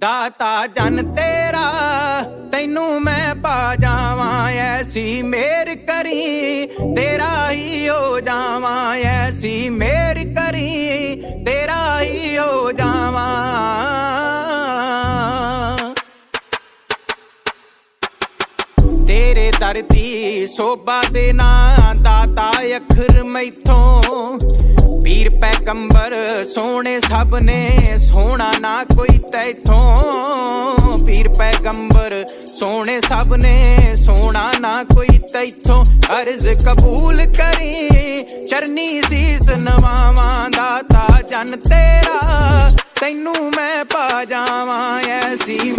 ਦਾਤਾ ਜਨ ਤੇਰਾ, ਤੈਨੂੰ ਮੈਂ ਪਾ ਜਾਵਾਂ, ਐਸੀ ਮੇਰ ਕਰੀ, ਤੇਰਾ ਹੀ ਹੋ ਜਾਵਾਂ, ਐਸੀ ਮੇਰ ਕਰੀ, ਤੇਰਾ ਹੀ ਹੋ ਜਾਵਾਂ। ਤੇਰੇ ਧਰਤੀ ਸੋਭਾ ਦੇ ਨਾਂ, ਦਾਤਾ ਅਖਰ ਮੈਥੋਂ। ਪੀਰ ਪੈਗੰਬਰ ਸੋਹਣੇ ਸਭ ਨੇ, ਸੋਹਣਾ ਨਾ ਕੋਈ ਤੈਥੋਂ ਪੀਰ ਪੈਗੰਬਰ ਸੋਹਣੇ ਸਭ ਨੇ ਸੋਹਣਾ ਨਾ ਕੋਈ ਤੈਥੋਂ ਅਰਜ਼ ਕਬੂਲ ਕਰੀ। ਚਰਨੀ ਸੀਸ ਨਵਾਵਾਂ ਦਾਤਾ ਜਨ ਤੇਰਾ, ਤੈਨੂੰ ਮੈਂ ਪਾ ਜਾਵਾਂ ਐਸੀ